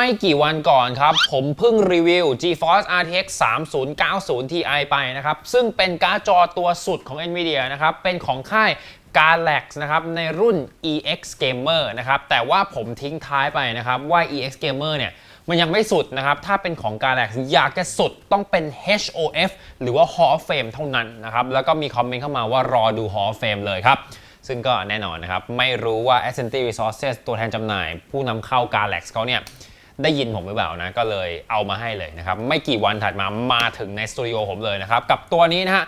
ไม่กี่วันก่อนครับ ผมเพิ่งรีวิว GeForce RTX 3090 Ti ไปนะครับ ซึ่งเป็นการ์ดจอตัวสุดของ NVIDIA นะครับ เป็นของค่าย Galax นะครับในรุ่น EX Gamer นะครับแต่ว่าผมทิ้งท้ายไปนะครับว่า EX Gamer เนี่ยมันยังไม่สุดนะครับ ถ้าเป็นของ Galax อยากจะสุดต้องเป็น HOF หรือว่า Hall of Fame เท่านั้นนะครับ แล้วก็มีคอมเมนต์เข้ามาว่ารอดู Hall of Fame เลยครับ ซึ่งก็แน่นอนนะครับ ไม่รู้ว่า a s c e n t y Resources ตัวแทนจำหน่าย ผู้นำเข้า Galax เขาเนี่ย ได้ยินผมหรือเปล่านะ ก็เลยเอามาให้เลยนะครับ ไม่กี่วันถัดมามาถึงในสตูดิโอผมเลยนะครับ กับตัวนี้นะฮะ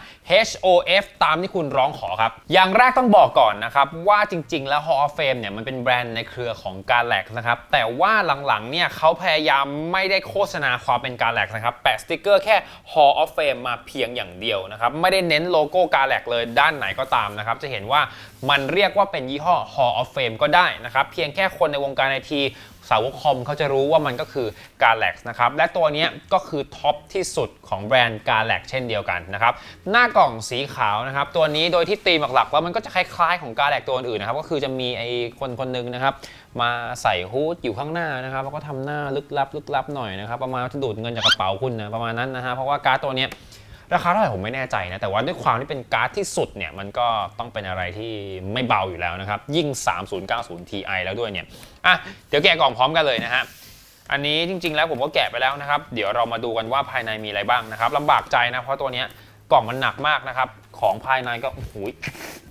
HOF ตามที่คุณร้องขอครับ อย่างแรกต้องบอกก่อนนะครับ ว่าจริง ๆ แล้ว Hall of Fame เนี่ยมันเป็นแบรนด์ในเครือของ Galax นะครับ แต่ว่าหลังๆเนี่ยเขาพยายามไม่ได้โฆษณาความเป็น Galax นะครับแปะสติกเกอร์แค่ Hall of Fame มาเพียงอย่างเดียวนะครับไม่ได้เน้นโลโก้ Galax เลยด้านไหนก็ตามนะครับจะเห็นว่ามันเรียกว่าเป็นยี่ห้อ Hall of Fame ก็ได้นะครับเพียงแค่คนในวงการไอที สาวกคอมเขาจะรู้ว่ามันก็คือ Galax นะครับและตัวนี้ก็คือท็อปที่สุดของแบรนด์ Galax เช่นเดียวกันนะครับหน้ากล่องสีขาวนะครับตัวนี้โดยที่ตีมหลักๆแล้วมันก็จะคล้ายๆของ Galax ตัวอื่นนะครับก็คือจะมีไอ้คนคนหนึงนะครับมาใส่ฮูดอยู่ข้างหน้านะครับแล้วก็ทำหน้าลึกลับลึกลับหน่อยนะครับประมาณว่าจะดูดเงินจากกระเป๋าคุณนะประมาณนั้นนะฮะเพราะว่าการ์ดตัวนี้ ราคาเท่าไหร่ผมไม่แน่ใจนะ แต่ว่าด้วยความที่เป็นการ์ดที่สุดเนี่ย มันก็ต้องเป็นอะไรที่ไม่เบาอยู่แล้วนะครับ ยิ่ง 3090 Ti แล้วด้วยเนี่ย อะ เดี๋ยวแกะกล่องพร้อมกันเลยนะฮะ อันนี้จริง ๆ แล้วผมก็แกะไปแล้วนะครับ เดี๋ยวเรามาดูกันว่าภายในมีอะไรบ้างนะครับลำบากใจนะ เพราะตัวเนี้ยกล่องมันหนักมากนะครับ ของภายในก็โอ้โห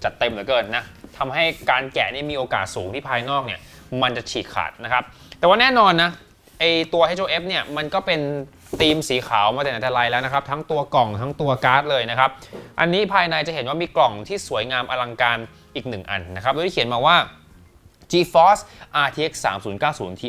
จัดเต็มเหลือเกินนะทำให้การแกะนี่มีโอกาสสูงที่ภายนอกเนี่ย มันจะฉีกขาดนะครับ แต่ว่าแน่นอนนะ ไอตัว HOF เนี่ยมันก็เป็นธีมสีขาวมาแต่ไหนแต่ไรแล้วนะครับ ทั้งตัวกล่องทั้งตัวการ์ดเลยนะครับ อันนี้ภายในจะเห็นว่ามีกล่องที่สวยงามอลังการอีกหนึ่งอันนะครับโดยที่เขียนมาว่า GeForce RTX 3090 Ti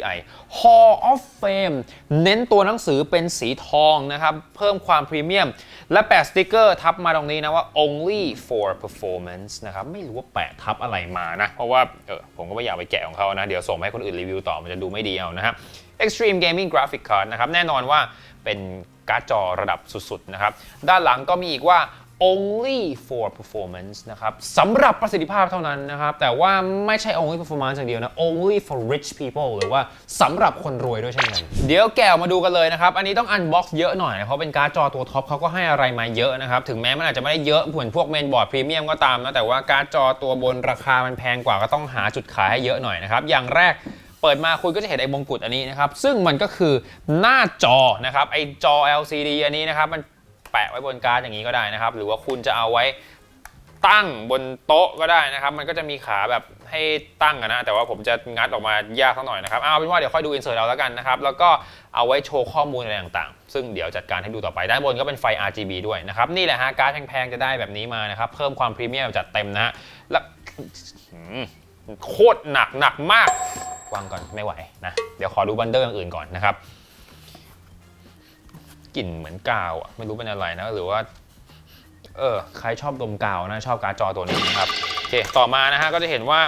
Hall of Fame เน้นตัวหนังสือเป็นสีทองนะครับ เพิ่มความพรีเมียม และแปะสติกเกอร์ทับมาตรงนี้นะว่า only for performance นะครับ ไม่รู้ว่าแปะทับอะไรมานะ เพราะว่า เออผมก็ไม่อยากไปแกะของเขานะ เดี๋ยวส่งให้คนอื่นรีวิวต่อมันจะดูไม่ดีเอานะครับ Extreme Gaming Graphic Card นะครับแน่นอนว่าเป็นการ์ดจอระดับสุดๆนะครับด้านหลังก็มีอีกว่า only for performance นะครับสำหรับประสิทธิภาพเท่านั้นนะครับ แต่ว่าไม่ใช่ only performance อย่างเดียวนะ only for rich people หรือว่าสำหรับคนรวยด้วยเช่นกัน เดี๋ยวแกะมาดูกันเลยนะครับ อันนี้ต้อง unbox เยอะหน่อย เพราะเป็นการ์ดจอตัวท็อปเขาก็ให้อะไรมาเยอะนะครับ ถึงแม้มันอาจจะไม่ได้เยอะเหมือนพวกเมนบอร์ดพรีเมียมก็ตามนะ แต่ว่าการ์ดจอตัวบนราคามันแพงกว่าก็ต้องหาจุดขายให้เยอะหน่อยนะครับ อย่างแรก เปิดมาคุณก็จะเห็นไอ้มงกุฎอันนี้นะครับ ซึ่งมันก็คือหน้าจอนะครับไอ้จอ LCD อันนี้นะครับ มันแปะไว้บนการ์ดอย่างนี้ก็ได้นะครับ หรือว่าคุณจะเอาไว้ตั้งบนโต๊ะก็ได้นะครับ มันก็จะมีขาแบบให้ตั้งนะ แต่ว่าผมจะงัดออกมายากสักหน่อยนะครับ เอาเป็นว่าเดี๋ยวค่อยดูอินเสิร์ตเอาแล้วกันนะครับ แล้วก็เอาไว้โชว์ข้อมูลอะไรต่างๆ ซึ่งเดี๋ยวจัดการให้ดูต่อไป ด้านบนก็เป็นไฟ RGB ด้วยนะครับ นี่แหละฮะการ์ดแพงๆ จะได้แบบนี้มานะครับ เพิ่มความพรีเมียมจัดเต็มนะฮะแล้ว โคตรหนักหนักมากวางก่อนไม่ไหวนะเดี๋ยวขอดูบันเดอร์อย่างอื่นก่อนนะครับกลิ่นเหมือนกาวอะไม่รู้เป็นอะไรนะหรือว่าเออใครชอบดมกาวนะชอบการ์ดจอตัวนี้นะครับโอเคต่อมานะฮะก็จะเห็นว่า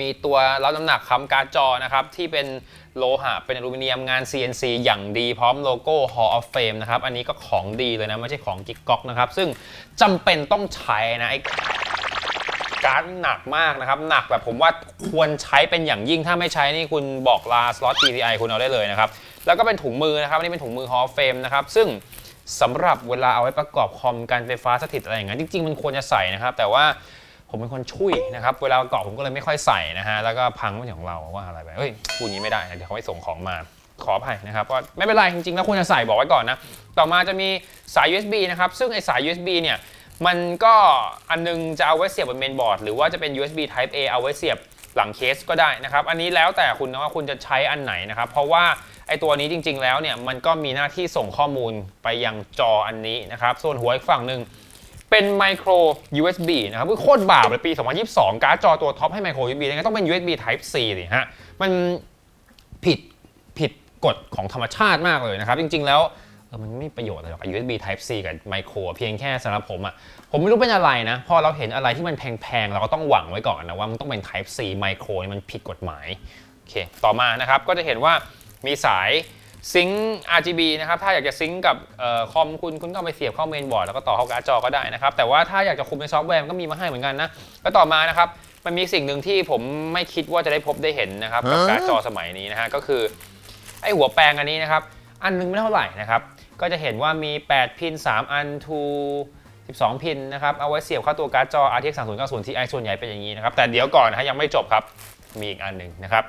มีตัวรับน้ำหนักค้ำการ์ดจอนะครับที่เป็นโลหะเป็นอลูมิเนียมงาน CNC อย่างดีพร้อมโลโก้ Hall of Fame นะครับ อันนี้ก็ของดีเลยนะ ไม่ใช่ของกิ๊กก๊อกนะครับ ซึ่งจำเป็นต้องใช้นะไอ้ การ์ดหนักมากนะครับ หนักแบบผมว่าควรใช้เป็นอย่างยิ่งถ้าไม่ใช้นี่คุณบอกลาสล็อต GTI คุณเอาได้เลยนะครับ แล้วก็เป็นถุงมือนะครับอันนี่เป็นถุงมือ Hall of Fame นะครับ ซึ่งสำหรับเวลาเอาไว้ประกอบคอมการไฟฟ้าสถิตอะไรอย่างเงี้ยจริงๆมันควรจะใส่นะครับ แต่ว่าผมเป็นคนชุยนะครับ เวลาประกอบผมก็เลยไม่ค่อยใส่นะฮะแล้วก็พังไม่ใช่ของเราว่าอะไรไปเฮ้ยพูดงนี้ไม่ได้เดี๋ยวเขาไม่ส่งของมาขออภัยนะครับว่าไม่เป็นไรจริงๆแล้วควรจะใส่บอกไว้ก่อนนะต่อมาจะมีสาย USB นะครับซึ่งไอสาย USB เนี่ย มันก็อันนึงจะเอาไว้เสียบบนเมนบอร์ดหรือว่าจะเป็น USB Type A เอาไว้เสียบหลังเคสก็ได้นะครับ อันนี้แล้วแต่คุณนะว่าคุณจะใช้อันไหนนะครับ เพราะว่าไอตัวนี้จริง ๆ แล้วเนี่ยมันก็มีหน้าที่ส่งข้อมูลไปยังจออันนี้นะครับ ส่วนหัวอีกฝั่งหนึ่งเป็น micro USB นะครับคือโคตรบาปเลยปี 2022 การ์ดจอตัวท็อปให้ micro USB ยังไงต้องเป็น USB Type C สิฮะ มันผิดผิดกฎของธรรมชาติมากเลยนะครับ จริง ๆ แล้ว มันไม่มีประโยชน์อะไรหรอก USB Type C กับ Micro เพียงแค่สำหรับผมอะ่ะผมไม่รู้เป็นอะไรนะ พอเราเห็นอะไรที่มันแพงๆ เราก็ต้องหวังไว้ก่อนนะว่ามันต้องเป็น Type C Micro นี่มันผิดกฎหมาย โอเค ต่อมานะครับ ก็จะเห็นว่ามีสายซิงค์ RGB นะครับ ถ้าอยากจะซิงค์กับออคอมคุณ คุณก็ไปเสียบเข้าเมนบอร์ดแล้วก็ต่อเข้าการ์ดจอก็ได้นะครับ แต่ว่าถ้าอยากจะคุมในซอฟต์แวร์มันก็มีมาให้เหมือนกันนะ แล้วต่อมานะครับ มันมีสิ่งหนึ่งที่ผมไม่คิดว่าจะได้พบได้เห็นนะครับกับการ์ดจอสมัยนี้นะฮะ ก็คือไอหัวแปลงอันนี้นะครับ อันนึงไม่เท่าไหร่นะครับ ก็จะเห็นว่ามี 8 พิน 3 อัน to 12 พินนะครับ เอาไว้เสียบเข้าตัวการ์ดจอ RTX 3090 Ti ส่วนใหญ่เป็นอย่างนี้นะครับ แต่เดี๋ยวก่อนนะฮะยังไม่จบครับ มีอีกอันหนึ่งนะครับ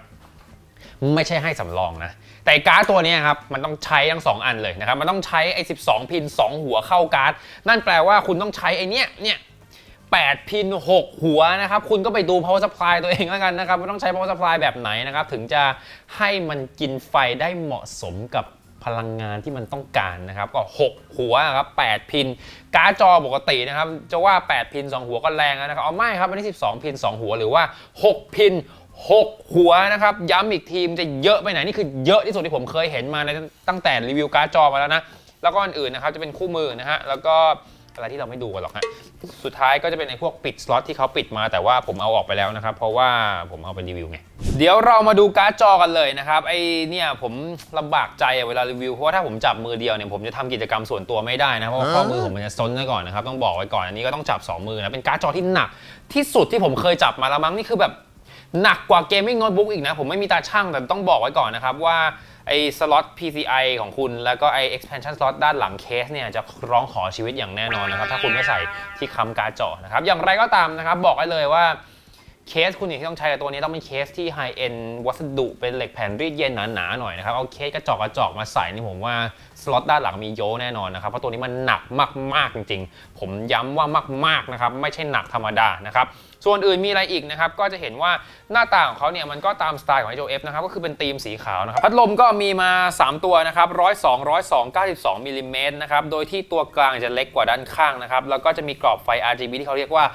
ไม่ใช่ให้สำรองนะ แต่การ์ดตัวนี้ครับ มันต้องใช้ทั้ง 2 อันเลยนะครับ มันต้องใช้ไอ้ 12 พิน 2 หัวเข้าการ์ด นั่นแปลว่าคุณต้องใช้ไอ้เนี้ย เนี่ย8 พิน 6 หัวนะครับ คุณก็ไปดู power supply ตัวเองแล้วกันนะครับว่าต้องใช้ power supply แบบไหนนะครับ ถึงจะให้มันกินไฟได้เหมาะสมกับ พลังงานที่มันต้องการนะครับก็ 6 หัวครับ8พิน การ์ดจอปกตินะครับจะว่า 8 พิน 2 หัวก็แรงแล้วนะครับเอาไม่ครับอันนี้ 12 พิน 2 หัวหรือว่า 6 พิน 6 หัวนะครับย้ำอีกทีมจะเยอะไปไหน นี่คือเยอะที่สุดที่ผมเคยเห็นมาในตั้งแต่รีวิวการ์ดจอมาแล้วนะ แล้วก็อันอื่นนะครับจะเป็นคู่มือนะฮะแล้วก็ อะไรที่เราไม่ดูกันหรอกฮะสุดท้ายก็จะเป็นไอ้พวกปิดสล็อตที่เขาปิดมาแต่ว่าผมเอาออกไปแล้วนะครับ เพราะว่าผมเอาไปรีวิวไง เดี๋ยวเรามาดูการ์ดจอกันเลยนะครับไอ้เนี่ยผมลำบากใจอะเวลารีวิวเพราะว่าถ้าผมจับมือเดียวเนี่ยผมจะทำกิจกรรมส่วนตัวไม่ได้นะเพราะว่าข้อมือผมมันจะซนไว้ก่อนนะครับต้องบอกไว้ก่อนอันนี้ก็ต้องจับ 2 มือนะเป็นการ์ดจอที่หนักที่สุดที่ผมเคยจับมาแล้วมั้งนี่คือแบบหนักกว่าเกมมิ่งโน้ตบุ๊กอีกนะผมไม่มีตาช่างแต่ต้องบอกไว้ก่อนนะครับว่า ไอ้สล็อต PCI ของคุณ แล้วก็ไอ้ expansion slot ด้านหลังเคสเนี่ยจะร้องขอชีวิตอย่างแน่นอนนะครับ ถ้าคุณไม่ใส่ที่ค้ำการ์ดจอนะครับ อย่างไรก็ตามนะครับ บอกไว้เลยว่าเคสคุณเนี่ยที่ต้องใช้กับตัวนี้ต้องเป็นเคสที่ไฮเอ็นวัสดุเป็นเหล็กแผ่นรีดเย็นหนาๆหน่อยนะครับ เอาเคสกระจอกกระจอกมาใส่นี่ผมว่าสล็อตด้านหลังมีโยแน่นอนนะครับ เพราะตัวนี้มันหนักมากๆจริง ๆ ผมย้ำว่ามากๆนะครับ ไม่ใช่หนักธรรมดานะครับ ส่วนอื่นมีอะไรอีกนะครับ ก็จะเห็นว่าหน้าตาของเขาเนี่ยมันก็ตามสไตล์ของ HOF นะครับ ก็คือเป็นธีมสีขาวนะครับ พัดลมก็มีมา 3 ตัวนะครับ102 102 92มิลลิเมตรนะครับ โดยที่ตัวกลางจะเล็กกว่าด้านข้างนะครับ แล้วก็จะมีกรอบไฟ RGB ที่เขาเรียกว่า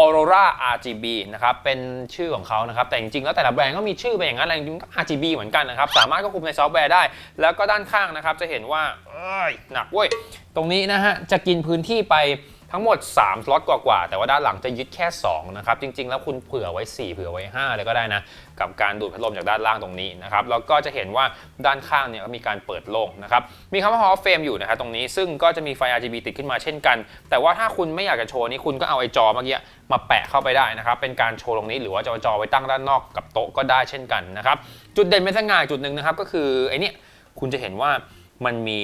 Aurora RGB นะครับ เป็นชื่อของเขานะครับ แต่จริงๆ แล้วแต่ละแบรนด์ก็มีชื่อเป็นอย่างนั้นอะไรจริงก็ RGB เหมือนกันนะครับ สามารถควบคุมในซอฟต์แวร์ได้ แล้วก็ด้านข้างนะครับ จะเห็นว่า เอ้ย หนักเว้ย ตรงนี้นะฮะ จะกินพื้นที่ไป ทั้งหมด 3 สล็อตกว่าๆ แต่ว่าด้านหลังจะยึดแค่ 2 นะครับ จริง ๆ แล้วคุณเผื่อไว้ 4 เผื่อไว้ 5 เลยก็ได้นะ กับการดูดพัดลมจากด้านล่างตรงนี้นะครับ แล้วก็จะเห็นว่าด้านข้างเนี่ยก็มีการเปิดโล่งนะครับ มีคำว่า Hall of Fame อยู่นะครับตรงนี้ ซึ่งก็จะมีไฟ RGB ติดขึ้นมาเช่นกัน แต่ว่าถ้าคุณไม่อยากจะโชว์นี้คุณก็เอาไอ้จอเมื่อกี้มาแปะเข้าไปได้นะครับ เป็นการโชว์ตรงนี้หรือว่าจะเอาจอไว้ตั้งด้านนอกกับโต๊ะก็ได้เช่นกันนะครับ จุดเด่นเป็นสง่าจุดหนึ่งนะครับก็คือไอ้เนี่ยคุณจะเห็นว่ามันมี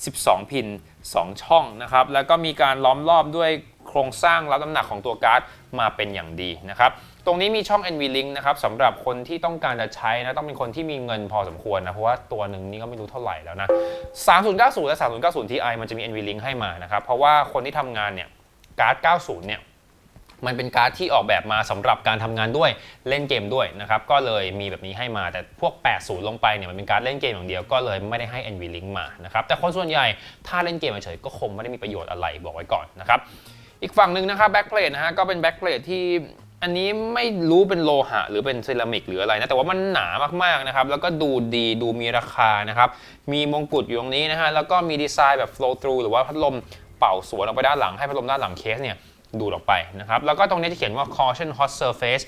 12 พิน 2 ช่องนะครับ แล้วก็มีการล้อมรอบด้วยโครงสร้างรับน้ำหนักของตัวการ์ดมาเป็นอย่างดีนะครับ ตรงนี้มีช่อง NVLink นะครับสำหรับคนที่ต้องการจะใช้นะ ต้องเป็นคนที่มีเงินพอสมควรนะ เพราะว่าตัวหนึ่งนี่ก็ไม่รู้เท่าไหร่แล้วนะ 3090 และ 3090 Ti มันจะมี NVLink ให้มานะครับ เพราะว่าคนที่ทำงานเนี่ยการ์ด 90 เนี่ย มันเป็นการ์ดที่ออกแบบมาสำหรับการทำงานด้วยเล่นเกมด้วยนะครับก็เลยมีแบบนี้ให้มาแต่พวก 80 ลงไปเนี่ยมันเป็นการ์ดเล่นเกมอย่างเดียวก็เลยไม่ได้ให้ NVLink มานะครับแต่คนส่วนใหญ่ถ้าเล่นเกมเฉยๆก็คงไม่ได้มีประโยชน์อะไรบอกไว้ก่อนนะครับอีกฝั่งหนึ่งนะครับแบ็กเพลทนะฮะก็เป็นแบ็กเพลทที่อันนี้ไม่รู้เป็นโลหะหรือเป็นเซรามิกหรืออะไรนะแต่ว่ามันหนามากๆนะครับแล้วก็ดูดีดูมีราคานะครับมีมงกุฎอยู่ตรงนี้นะฮะแล้วก็มีดีไซน์แบบ flow through หรือว่าพัดลมเป่าสวนออกไปด้านหลังให้พัดลมด้านหลังเคสเนี่ย ดูดออกไปนะครับ แล้วก็ตรงนี้จะเขียนว่า caution hot surface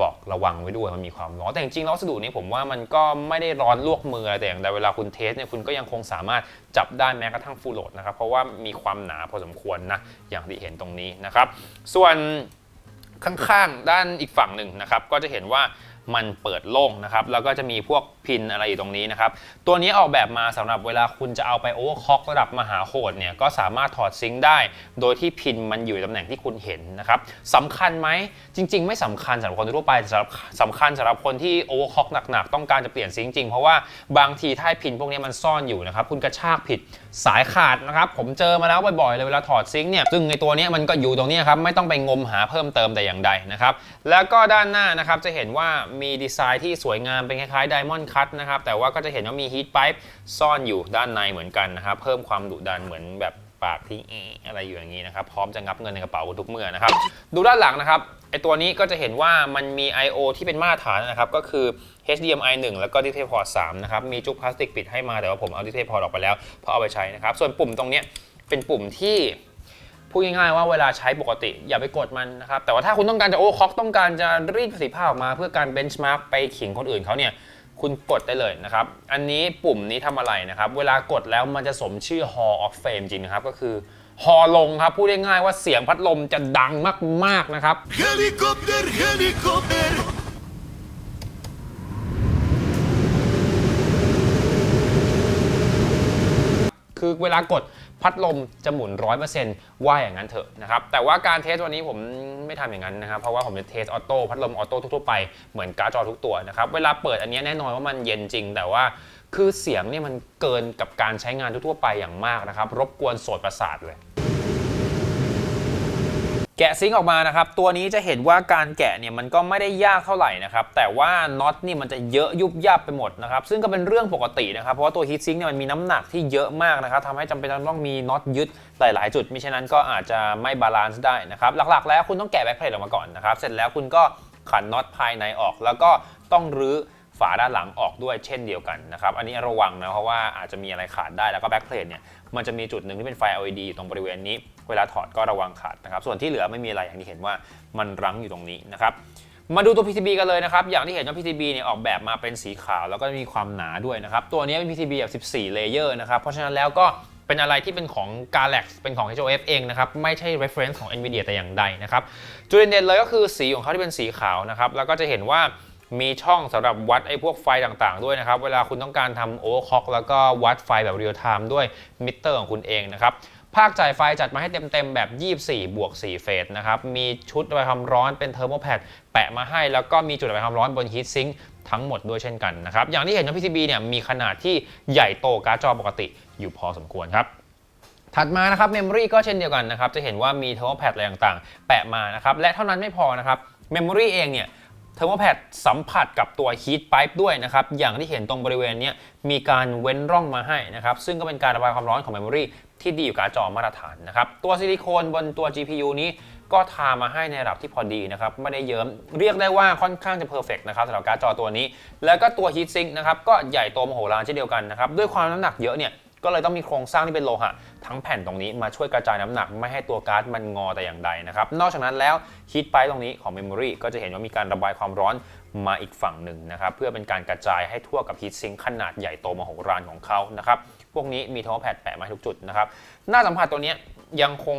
บอกระวังไว้ด้วยมันมีความร้อนแต่จริงๆแล้ววัสดุนี้ผมว่ามันก็ไม่ได้ร้อนลวกมืออะไรแต่อย่างใดเวลาคุณเทสเนี่ยคุณก็ยังคงสามารถจับได้แม้กระทั่งฟูลโหลดนะครับเพราะว่ามีความหนาพอสมควรนะอย่างที่เห็นตรงนี้นะครับ ส่วนข้างๆด้านอีกฝั่งหนึ่งนะครับก็จะเห็นว่า มันเปิดโล่งนะครับแล้วก็จะมีพวกพินอะไรอยู่ตรงนี้นะครับตัวนี้ออกแบบมาสำหรับเวลาคุณจะเอาไปโอเวอร์คล็อกระดับมหาโหดเนี่ยก็สามารถถอดซิงค์ได้ โดยที่พินมันอยู่ตำแหน่งที่คุณเห็นนะครับสำคัญไหมจริง ๆ ไม่สำคัญสำหรับคนทั่วไปสำหรับสำคัญสำหรับคนที่โอเวอร์คล็อกหนักๆต้องการจะเปลี่ยนซิงค์จริงเพราะว่าบางทีถ้าพินพวกนี้มันซ่อนอยู่นะครับคุณกระชากผิดสายขาดนะครับผมเจอมาแล้วบ่อยๆเลยเวลาถอดซิงค์เนี่ยซึ่งในตัวนี้มันก็อยู่ตรงนี้ครับไม่ต้องไปงมหาเพิ่มเติมแต่อย่างใดนะครับแล้วก็ด้านหน้านะครับจะเห็นว่ามีดีไซน์ที่สวยงามเป็นคล้ายๆไดมอนด์คัตนะครับ แต่ว่าก็จะเห็นว่ามีฮีทไ i ป์ซ่อนอยู่ด้านในเหมือนกันนะครับ เพิ่มความดุดันเหมือนแบบปากที่อะไรอยู่อย่างนี้นะครับ พร้อมจะงับเงินในกระเป๋าทุกเมื่อนะครับ ดูด้านหลังนะครับไอตัวนี้ก็จะเห็นว่ามันมี I/O ที่เป็นมาตรฐานนะครับ ก็คือ HDMI 1 แล้วก็ DisplayPort 3นะครับ มีจุกพลาสติกปิดให้มาแต่ว่าผมเอา DisplayPort ออกไปแล้วเพราะเอาไปใช้นะครับ ส่วนปุ่มตรงนี้เป็นปุ่มที่ พูดง่ายๆว่าเวลาใช้ปกติอย่าไปกดมันนะครับ แต่ว่าถ้าคุณต้องการจะโอ้คอกต้องการจะรีดประสิทธิภาพออกมา เพื่อการเบนช์มาร์กไปขิงคนอื่นเขาเนี่ยคุณกดได้เลยนะครับ อันนี้ปุ่มนี้ทำอะไรนะครับ เวลากดแล้วมันจะสมชื่อ Hall of Fame จริงนะครับ ก็คือฮอลงครับ พูดง่ายๆว่าเสียงพัดลมจะดังมาก ๆ นะครับ Helikopter, helikopter. คือเวลากดพัดลมจะหมุน 100%ว่าอย่างนั้นเถอะนะครับ แต่ว่าการเทสวันนี้ผมไม่ทำอย่างนั้นนะครับ เพราะว่าผมจะเทสออโต้พัดลมออโต้ทั่วไปเหมือนการ์ดจอทุกตัวนะครับ เวลาเปิดอันนี้แน่นอนว่ามันเย็นจริง แต่ว่าคือเสียงเนี่ยมันเกินกับการใช้งานทั่วไปอย่างมากนะครับ รบกวนโสดประสาทเลย แกะซิงค์ออกมานะครับ ตัวนี้จะเห็นว่าการแกะเนี่ยมันก็ไม่ได้ยากเท่าไหร่นะครับ แต่ว่าน็อตนี่มันจะเยอะยุบยับไปหมดนะครับ ซึ่งก็เป็นเรื่องปกตินะครับ เพราะว่าตัวฮีทซิงค์เนี่ยมันมีน้ำหนักที่เยอะมากนะครับทำให้จำเป็นต้องมีน็อตยึดหลาย ๆ จุดมิฉะนั้นก็อาจจะไม่บาลานซ์ได้นะครับ หลัก ๆ แล้วคุณต้องแกะแบ็คเพลทออกมาก่อนนะครับ เสร็จแล้วคุณก็ขันน็อตภายในออก แล้วก็ต้องรื้อ ฝาด้านหลังออกด้วยเช่นเดียวกันนะครับ อันนี้ระวังนะเพราะว่าอาจจะมีอะไรขาดได้แล้วก็แบ็คเพลทเนี่ยมันจะมีจุดหนึ่งที่เป็นไฟ LED อยู่ตรงบริเวณนี้ เวลาถอดก็ระวังขาดนะครับ ส่วนที่เหลือไม่มีอะไรอย่างที่เห็นว่ามันรั้งอยู่ตรงนี้นะครับมาดูตัว PCB กันเลยนะครับ อย่างที่เห็นว่า PCB เนี่ยออกแบบมาเป็นสีขาวแล้วก็มีความหนาด้วยนะครับ ตัวนี้เป็น PCB แบบ 14 เลเยอร์นะครับ เพราะฉะนั้นแล้วก็เป็นอะไรที่เป็นของ Galax เป็นของ HOF เองนะครับ ไม่ใช่ reference ของ NVIDIA แต่อย่างใดนะครับ จุดเด่นเลยก็คือสีของเขาที่เป็นสีขาวนะครับ แล้วก็จะเห็นว่า มีช่องสำหรับวัดไอ้พวกไฟต่างๆ ด้วยนะครับ เวลาคุณต้องการทำ overclock แล้วก็วัดไฟแบบเรียลไทม์ด้วยมิเตอร์ของคุณเองนะครับภาคจ่ายไฟจัดมาให้เต็มๆแบบ 24 บวก 4 เฟสนะครับ มีชุดระบายความร้อนเป็นเทอร์โมแพดแปะมาให้ แล้วก็มีจุดระบายความร้อนบนฮีทซิงค์ทั้งหมดด้วยเช่นกันนะครับ อย่างที่เห็นว่า PCB เนี่ยมีขนาดที่ใหญ่โตการ์ดจอปกติอยู่พอสมควรครับถัดมานะครับเมมโมรีก็เช่นเดียวกันนะครับ จะเห็นว่ามีเทอร์โมแพดอะไรต่างๆ แปะมานะครับ และเท่านั้นไม่พอนะครับเมมโมรีเองเนี่ย เทอร์โมแพดสัมผัสกับตัวฮีทไ i ป์ด้วยนะครับ อย่างที่เห็นตรงบริเวณนี้มีการเว้นร่องมาให้นะครับ ซึ่งก็เป็นการระบายความร้อนของเมมโมรีที่ดีอยู่กับจอมาตรฐานนะครับ ตัวซิลิโคนบนตัว GPU นี้ก็ทามาให้ในระดับที่พอดีนะครับ ไม่ได้เยิ้มเรียกได้ว่าค่อนข้างจะเพอร์เฟกนะครับสำหรับการ์ดจอตัวนี้ แล้วก็ตัวฮีทซิงค์นะครับก็ใหญ่โตมโหฬารเช่นเดียวกันนะครับด้วยความน้ำหนักเยอะเนี่ย ก็เลยต้องมีโครงสร้างที่เป็นโลหะ ทั้งแผ่นตรงนี้มาช่วยกระจายน้ำหนักไม่ให้ตัวการ์ดมันงอแต่อย่างใดนะครับ นอกจากนั้นแล้วฮีทไปตรงนี้ของเมมโมรีก็จะเห็นว่ามีการระบายความร้อนมาอีกฝั่งหนึ่งนะครับ เพื่อเป็นการกระจายให้ทั่วกับฮีทซิงค์ขนาดใหญ่โตมโหฬารของเขานะครับพวกนี้มีโทรแพดแปะมาทุกจุดนะครับหน้าสัมผัสตัวนี้ยยังคง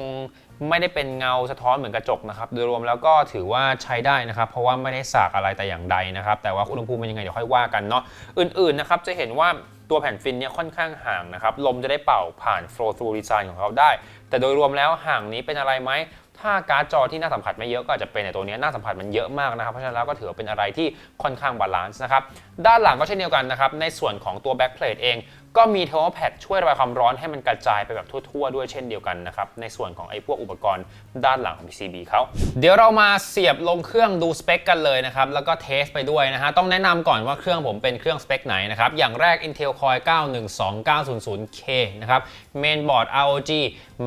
ไม่ได้เป็นเงาสะท้อนเหมือนกระจกนะครับ โดยรวมแล้วก็ถือว่าใช้ได้นะครับ เพราะว่าไม่ได้สากอะไรแต่อย่างใดนะครับ แต่ว่าอุณหภูมิเป็นยังไงเดี๋ยวค่อยว่ากันเนาะ อื่นๆนะครับจะเห็นว่า ตัวแผ่นฟินเนี่ยค่อนข้างห่างนะครับ ลมจะได้เป่าผ่าน flow through design ของเขาได้ แต่โดยรวมแล้วห่างนี้เป็นอะไรไหม ถ้าการ์ดจอที่หน้าสัมผัสไม่เยอะก็อาจจะเป็นแต่ตัวนี้หน้าสัมผัสมันเยอะมากนะครับ เพราะฉะนั้นแล้วก็ถือว่าเป็นอะไรที่ค่อนข้างบาลานซ์นะครับ ด้านหลังก็เช่นเดียวกันนะครับ ในส่วนของตัวแบ็กเพลทเอง ก็มีเทอร์โมแพดช่วยระบายความร้อนให้มันกระจายไปแบบทั่วๆ ด้วยเช่นเดียวกันนะครับ ในส่วนของไอ้พวกอุปกรณ์ด้านหลังของ PCB เขาเดี๋ยวเรามาเสียบลงเครื่องดูสเปคกันเลยนะครับ แล้วก็เทสไปด้วยนะฮะ ต้องแนะนำก่อนว่าเครื่องผมเป็นเครื่องสเปคไหนนะครับ อย่างแรก Intel Core 912900K นะครับ Mainboard ROG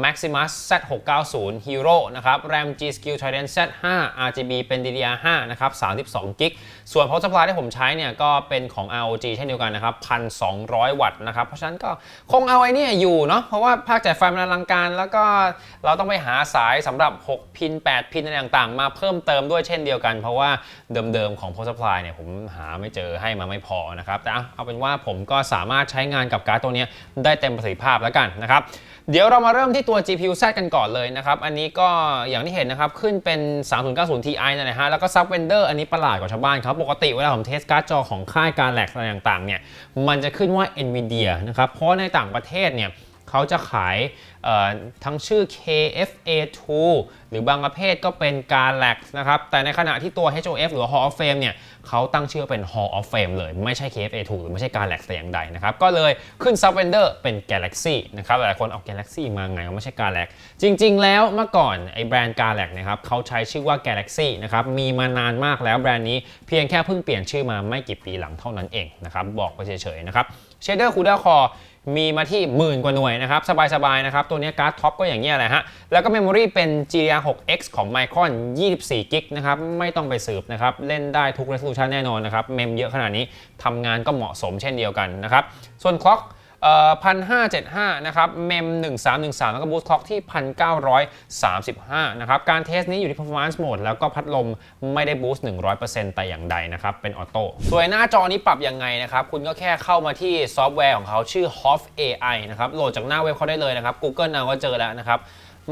Maximus Z690 Hero นะครับ RAM G Skill Trident Z5 RGB เป็น DDR5 นะครับ32 g b ส่วน power supply ที่ผมใช้เนี่ยก็เป็นของ ROG เช่นเดียวกันนะครับ1,200 วัตต์นะครับเพราะฉะนั้นก็คงเอาไอ้นี่อยู่เนาะเพราะว่าภาคจ่ายไฟมันอลังการ แล้วก็เราต้องไปหาสายสำหรับ 6 พิน 8 พินอะไรต่างๆ มาเพิ่มเติมด้วยเช่นเดียวกัน เพราะว่าเดิมๆของ power supply เนี่ยผมหาไม่เจอให้มาไม่พอนะครับแต่เอาเป็นว่าผมก็สามารถใช้งานกับการ์ดตัวนี้ได้เต็มประสิทธิภาพแล้วกันนะครับ เดี๋ยวเรามาเริ่มที่ตัว GPU Z กันก่อนเลยนะครับ อันนี้ก็อย่างที่เห็นนะครับ ขึ้นเป็น 3090 Ti นะฮะ แล้วก็ซับเวนเดอร์อันนี้ประหลาดกว่าชาวบ้านครับ ปกติเวลาผมเทสการ์ดจอของค่ายการแลกอะไรต่างๆเนี่ย มันจะขึ้นว่า NVIDIA นะครับ เพราะในต่างประเทศเนี่ย เขาจะขายทั้งชื่อ KFA2 หรือบางประเภทก็เป็น Galax นะครับ แต่ในขณะที่ตัว HOF หรือ Hall of Fame เนี่ยเขาตั้งชื่อเป็น Hall of Fame เลย ไม่ใช่ KFA2 หรือไม่ใช่ Galax แต่อย่างใดนะครับ ก็เลยขึ้น Sub Vendor เป็น Galaxy นะครับ หลายคนเอา Galaxy มาไงไม่ใช่ Galax จริง ๆ แล้วเมื่อก่อนไอ้แบรนด์ Galax นะครับเขาใช้ชื่อว่า Galaxy นะครับ มีมานานมากแล้วแบรนด์นี้เพียงแค่เพิ่งเปลี่ยนชื่อมาไม่กี่ปีหลังเท่านั้นเองนะครับ บอกไปเฉยๆนะครับ Shader CUDA Core มีมาที่หมื่นกว่าหน่วยนะครับ สบายๆนะครับ ตัวนี้การ์ดท็อปก็อย่างเงี้ยแหละฮะ แล้วก็เมมโมรีเป็น GDDR6X ของ Micron 24 g b นะครับ ไม่ต้องไปสืบนะครับ เล่นได้ทุก resolution แน่นอนนะครับ เมมเยอะขนาดนี้ทำงานก็เหมาะสมเช่นเดียวกันนะครับ ส่วนคล็อก พันห้าเจ็ดห้านะครับเมม1313แล้วก็บูสต์คล็อกที่1935นะครับการเทสนี้อยู่ที่ performance mode แล้วก็พัดลมไม่ได้บูสต์100%แต่อย่างใดนะครับ เป็นออโต้ส่วนหน้าจอนี้ปรับยังไงนะครับ คุณก็แค่เข้ามาที่ซอฟต์แวร์ของเขาชื่อ HOF AI นะครับโหลดจากหน้าเว็บเขาได้เลยนะครับ Google เอาก็เจอแล้วนะครับ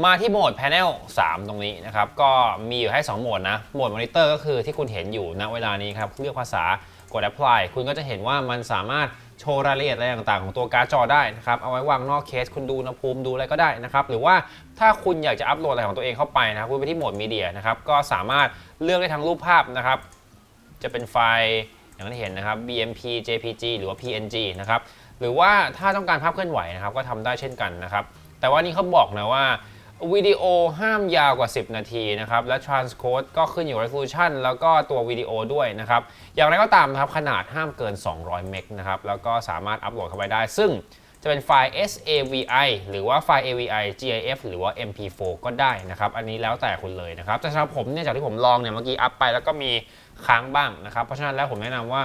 มาที่โหมด Panel 3 ตรงนี้นะครับ ก็มีอยู่ให้ 2 โหมดนะ โหมดมอนิเตอร์ก็คือที่คุณเห็นอยู่ณเวลานี้ครับ เลือกภาษากด apply คุณก็จะเห็นว่ามันสามารถ โชว์รายละเอียดอะไรต่างๆ ของตัวการ์ดจอได้นะครับเอาไว้วางนอกเคสคุณดูอุณหภูมิดูอะไรก็ได้นะครับหรือว่าถ้าคุณอยากจะอัปโหลดอะไรของตัวเองเข้าไปนะครับคุณไปที่โหมดมีเดียนะครับก็สามารถเลือกได้ทั้งรูปภาพนะครับจะเป็นไฟล์อย่างที่เห็นนะครับ BMP JPG หรือว่า PNG นะครับหรือว่าถ้าต้องการภาพเคลื่อนไหวนะครับก็ทำได้เช่นกันนะครับแต่ว่านี่เขาบอกนะว่า วิดีโอห้ามยาวกว่า 10 นาทีนะครับ และ transcode ก็ขึ้นอยู่ resolution แล้วก็ตัววิดีโอด้วยนะครับ อย่างไรก็ตามนะครับ ขนาดห้ามเกิน 200 เมกนะครับ แล้วก็สามารถอัปโหลดเข้าไปได้ ซึ่งจะเป็นไฟล์ SAVI หรือว่าไฟล์ AVI GIF หรือว่า MP4 ก็ได้นะครับ อันนี้แล้วแต่คุณเลยนะครับ แต่สำหรับผมเนี่ย จากที่ผมลองเนี่ย เมื่อกี้อัพไปแล้วก็มีค้างบ้างนะครับ เพราะฉะนั้นแล้วผมแนะนำว่า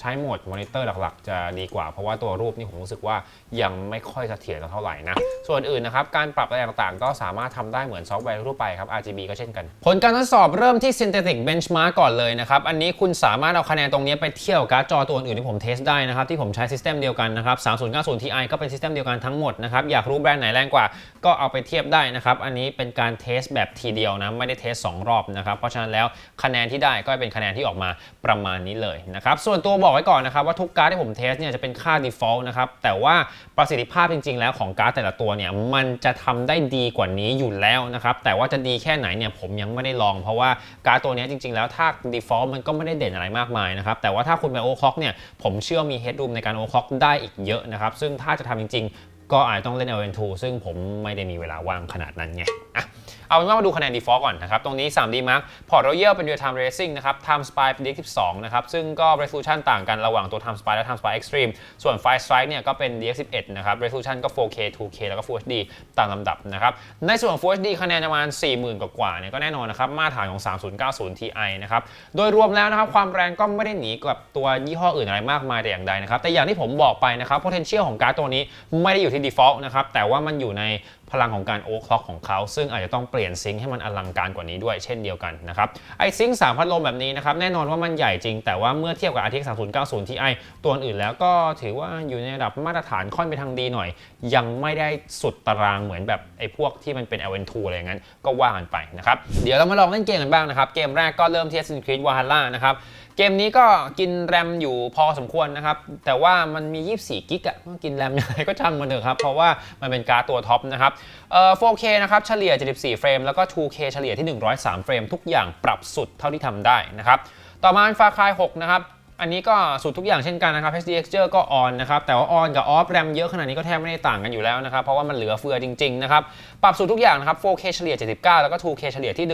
ใช้โหมดมอนิเตอร์หลักๆ จะดีกว่า เพราะว่าตัวรูปนี่ผมรู้สึกว่ายังไม่ค่อยเสถียรเท่าไหร่นะ ส่วนอื่นนะครับ การปรับอะไรต่างๆ ก็สามารถทำได้เหมือนซอฟต์แวร์ทั่วไปครับ RGB ก็เช่นกัน ผลการทดสอบเริ่มที่ Synthetic Benchmark ก่อนเลยนะครับ อันนี้คุณสามารถเอาคะแนนตรงนี้ไปเที่ยวการ์ดจอตัวอื่นที่ผมเทสได้นะครับ ที่ผมใช้ซิสเต็มเดียวกันนะครับ3090 Ti ก็เป็นซิสเต็มเดียวกันทั้งหมดนะครับอยากรู้แบรนด์ไหนแรงกว่าก็เอาไปเทียบได้นะครับอันนี้เป็นการเทสแบบทีเดียวนะไม่ได้เทสสองรอบนะครับเพราะฉะนั้นแล้วคะแนนที่ได้ก็เป็นคะแนนที่ออกมาประมาณนี้เลยนะครับส่วนตัวบอกไว้ก่อนนะครับว่าทุกการ์ดที่ผมเทสเนี่ยจะเป็นค่า default นะครับแต่ว่าประสิทธิภาพจริง ๆ แล้วของการ์ดแต่ละตัวเนี่ยมันจะทำได้ดีกว่านี้อยู่แล้วนะครับแต่ว่าจะดีแค่ไหนเนี่ยผมยังไม่ได้ลอง เพราะว่าการ์ดตัวนี้จริง ๆ แล้วถ้า default มันก็ไม่ได้เด่นอะไรมากมายนะครับแต่ว่าถ้าคุณไปโอคอกเนี่ยผมเชื่อมี headroom ในการโอคอกได้อีกเยอะนะครับซึ่งถ้าจะทำจริง ๆ ก็อาจต้องเล่น LN2 ซึ่งผมไม่ได้มีเวลาว่างขนาดนั้นไงอะ เอาเป็นว่ามาดูคะแนน default ก่อนนะครับ ตรงนี้ 3D Mark Port Royal เป็น Real Time Racing นะครับ Time Spy เป็น DX12 นะครับ ซึ่งก็ resolution ต่างกันระหว่างตัว Time Spy และ Time Spy Extreme ส่วน Fire Strike เนี่ยก็เป็น DX11 นะครับ resolution ก็ 4K 2K แล้วก็ Full HD ตามลำดับนะครับ ในส่วนของ Full HD คะแนนประมาณ 40,000 กว่าๆเนี่ยก็แน่นอนนะครับ มาตรฐานของ 3090 Ti นะครับ โดยรวมแล้วนะครับความแรงก็ไม่ได้หนีกับตัวยี่ห้ออื่นอะไรมากมายแต่อย่างใดนะครับ แต่อย่างที่ผมบอกไปนะครับ potential ของการ์ดตัวนี้ไม่ได้อยู่ที่ default นะครับ แต่ว่ามันอยู่ในพลังของการโอคล็อกของเขา ซึ่งอาจจะต้องเปลี่ยนซิงค์ให้มันอลังการกว่านี้ด้วยเช่นเดียวกันนะครับไอซิงค์3พัดลมแบบนี้นะครับแน่นอนว่ามันใหญ่จริง แต่ว่าเมื่อเทียบกับ RTX 3090 Ti ตัวอื่นแล้วก็ถือว่าอยู่ในระดับมาตรฐานค่อนไปทางดีหน่อย ยังไม่ได้สุดตารางเหมือนแบบไอพวกที่มันเป็น LN2 อะไรอย่างนั้นก็ว่ากันไปนะครับเดี๋ยวเรามาลองเล่นเกมกันบ้างนะครับเกมแรกก็เริ่มที่ Assassin's Creed Valhalla นะครับ เกมนี้ก็กินแรมอยู่พอสมควรนะครับ แต่ว่ามันมี 24 กิกอะกินแรมยังไงก็ช่างมันเถอะครับ เพราะว่ามันเป็นการ์ดตัวท็อปนะครับเอ่อ 4K นะครับ เฉลี่ย 74 เฟรม แล้วก็ 2K เฉลี่ยที่ 103 เฟรม ทุกอย่างปรับสุดเท่าที่ทำได้นะครับ ต่อมา Far Cry 6นะครับอันนี้ก็สุดทุกอย่างเช่นกันนะครับ HD Texture ก็ออนนะครับ แต่ว่า on กับ off แรมเยอะขนาดนี้ก็แทบไม่ได้ต่างกันอยู่แล้วนะครับ เพราะว่ามันเหลือเฟือจริง ๆ นะครับ ปรับสุดทุกอย่างนะครับ 4K เฉลี่ย 79 แล้วก็ 2K เฉลี่ยที่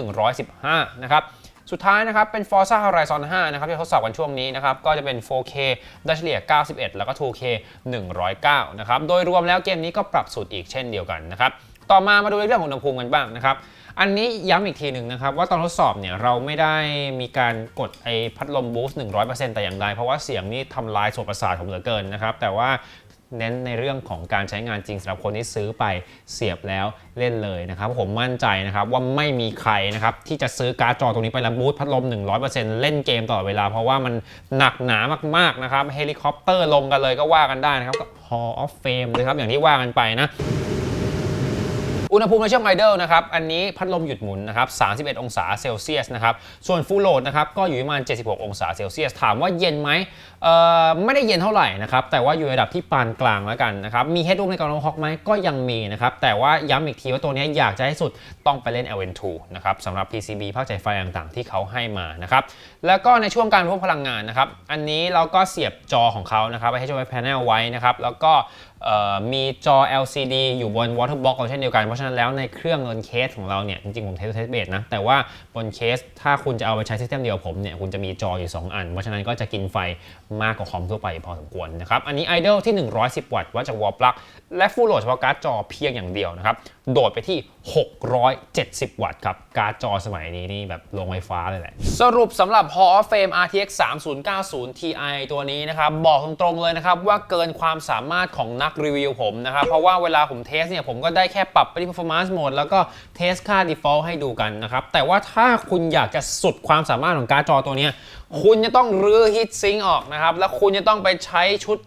115 นะครับ สุดท้ายนะครับเป็น Forza Horizon 5 นะครับที่ทดสอบกันช่วงนี้นะครับก็จะเป็น 4K ได้เฉลี่ย 91 แล้วก็ 2K 109 นะครับโดยรวมแล้วเกมนี้ก็ปรับสุดอีกเช่นเดียวกันนะครับต่อมามาดูในเรื่องของอุณหภูมิกันบ้างนะครับอันนี้ย้ำอีกทีหนึ่งนะครับ ว่าตอนทดสอบเนี่ยเราไม่ได้มีการกดไอพัดลมบูสต์100%แต่อย่างใดเพราะว่าเสียงนี่ทำลายโสตประสาทผมเหลือเกินนะครับ แต่ว่า เน้นในเรื่องของการใช้งานจริงสำหรับคนที่ซื้อไปเสียบแล้วเล่นเลยนะครับ ผมมั่นใจนะครับว่าไม่มีใครนะครับที่จะซื้อการ์ดจอตรงนี้ไปแล้วบูธพัดลม 100%เล่นเกมตลอดเวลา เพราะว่ามันหนักหนามากๆนะครับเฮลิคอปเตอร์ลงกันเลยก็ว่ากันได้นะครับก็ Hall of Fame นะครับอย่างที่ว่ากันไปนะ อุณหภูมิในช่องไอดอลนะครับอันนี้พัดลมหยุดหมุนนะครับ31 องศาเซลเซียสนะครับส่วนฟูลโหลดนะครับก็อยู่ประมาณ 76 องศาเซลเซียส ถามว่าเย็นไหมเอ่อไม่ได้เย็นเท่าไหร่นะครับแต่ว่าอยู่ในระดับที่ปานกลางแล้วกันนะครับมีเฮดรูมในการลงฮอกไหมก็ยังมีนะครับแต่ว่าย้ำอีกทีว่าตัวนี้อยากจะให้สุดต้องไปเล่น LN2 นะครับสำหรับ PCB ภาคใจไฟต่างๆ ที่เขาให้มานะครับแล้วก็ในช่วงการพกพลังงานนะครับอันนี้เราก็เสียบจอของเขานะครับไปให้จอ panel ไว้นะครับแล้วก็ มีจอ LCD อยู่บน water box เช่นเดียวกัน เพราะฉะนั้นแล้วในเครื่องบนเคสของเราเนี่ย จริงๆ ผมเทสเทสเบสนะ แต่ว่าบนเคสถ้าคุณจะเอาไปใช้ซิสเต็มเดียวผมเนี่ย คุณจะมีจออยู่ 2 อัน เพราะฉะนั้นก็จะกินไฟมากกว่าคอมทั่วไปพอสมควรนะครับ อันนี้ idle ที่ 110 วัตต์วัดจาก wall plug และ full load เฉพาะการ์ดจอเพียงอย่างเดียวนะครับ โดดไปที่670 วัตต์ครับ การ์ดจอสมัยนี้นี่แบบโรงไฟฟ้าเลยแหละ สรุปสำหรับ Hall of Fame RTX 3090 Ti ตัวนี้นะครับ บอกตรงๆเลยนะครับ ว่าเกินความสามารถของนักรีวิวผมนะครับ เพราะว่าเวลาผมเทสเนี่ย ผมก็ได้แค่ปรับไปที่ performance mode แล้วก็เทสค่า default ให้ดูกันนะครับ แต่ว่าถ้าคุณอยากจะสุดความสามารถของการ์ดจอตัวนี้ คุณจะต้องรื้อ heat sink ออกนะครับแล้วคุณจะต้องไปใช้ชุด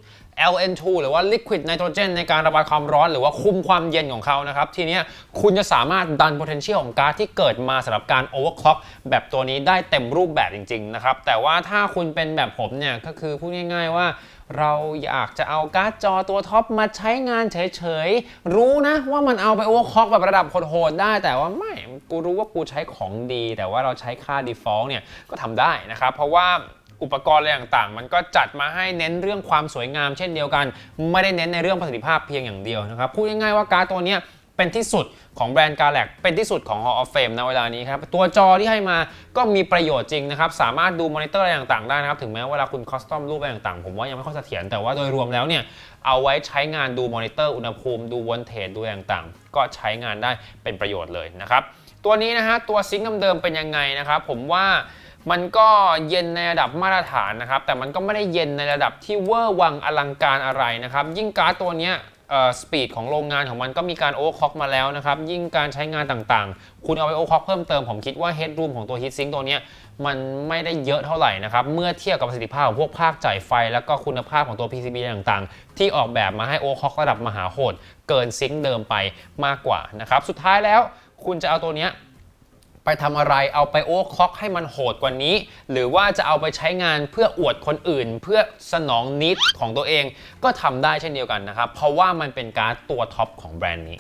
LN2 หรือว่า Liquid Nitrogen ในการระบายความร้อนหรือว่าคุมความเย็นของเขานะครับ ทีนี้คุณจะสามารถดัน potential ของก๊าร์ดที่เกิดมาสำหรับการ overclock แบบตัวนี้ได้เต็มรูปแบบจริง ๆ นะครับ แต่ว่าถ้าคุณเป็นแบบผมเนี่ยก็คือพูดง่าย ๆ ว่าเราอยากจะเอาการ์ดจอตัวท็อปมาใช้งานเฉยๆ รู้นะว่ามันเอาไปโอเวอร์คล็อกแบบระดับโหดๆได้ แต่ว่าไม่ กูรู้ว่ากูใช้ของดี แต่ว่าเราใช้ค่า default เนี่ยก็ทำได้นะครับ เพราะว่า อุปกรณ์อะไรต่างๆ มันก็จัดมาให้เน้นเรื่องความสวยงามเช่นเดียวกัน ไม่ได้เน้นในเรื่องประสิทธิภาพเพียงอย่างเดียวนะครับพูดง่ายๆว่าการ์ดตัวนี้เป็นที่สุดของแบรนด์ Galax เป็นที่สุดของ Hall of Fame นเวลานี้ครับ ตัวจอที่ให้มาก็มีประโยชน์จริงนะครับ สามารถดูมอนิเตอร์อะไรต่างๆได้นะครับ ถึงแม้เวลาคุณคอสตอมรูปอะไรต่างๆ ผมว่ายังไม่ค่อยเสถียรแต่ว่าโดยรวมแล้วเนี่ย เอาไว้ใช้งานดูมอนิเตอร์อุณหภูมิดูวอลเทจดูอะไรต่างๆ ก็ใช้งานได้เป็นประโยชน์เลยนะครับ ตัวนี้นะฮะตัวซิงค์เดิมๆเป็นยังไงนะครับผมว่า มันก็เย็นในระดับมาตรฐานนะครับ แต่มันก็ไม่ได้เย็นในระดับที่เวอร์วังอลังการอะไรนะครับ ยิ่งการ์ดตัวเนี้ยสปีดของโรงงานของมันก็มีการโอเวอร์ค็อกมาแล้วนะครับ ยิ่งการใช้งานต่างๆ คุณเอาไปโอเวอร์ค็อกเพิ่มเติม ผมคิดว่าเฮดรูมของตัวฮีทซิงค์ตัวเนี้ยมันไม่ได้เยอะเท่าไหร่นะครับ เมื่อเทียบกับประสิทธิภาพของพวกภาคจ่ายไฟ แล้วก็คุณภาพของตัว PCB ต่างๆ ที่ออกแบบมาให้โอเวอร์ค็อกระดับมหาโหด เกินซิงค์เดิมไปมากกว่านะครับ สุดท้ายแล้วคุณจะเอาตัวเนี้ย ไปทำอะไรเอาไปโอ้คอกให้มันโหดกว่านี้ หรือว่าจะเอาไปใช้งานเพื่ออวดคนอื่น เพื่อสนองนิดของตัวเอง ก็ทำได้เช่นเดียวกันนะครับ เพราะว่ามันเป็นการ์ดตัวท็อปของแบรนด์นี้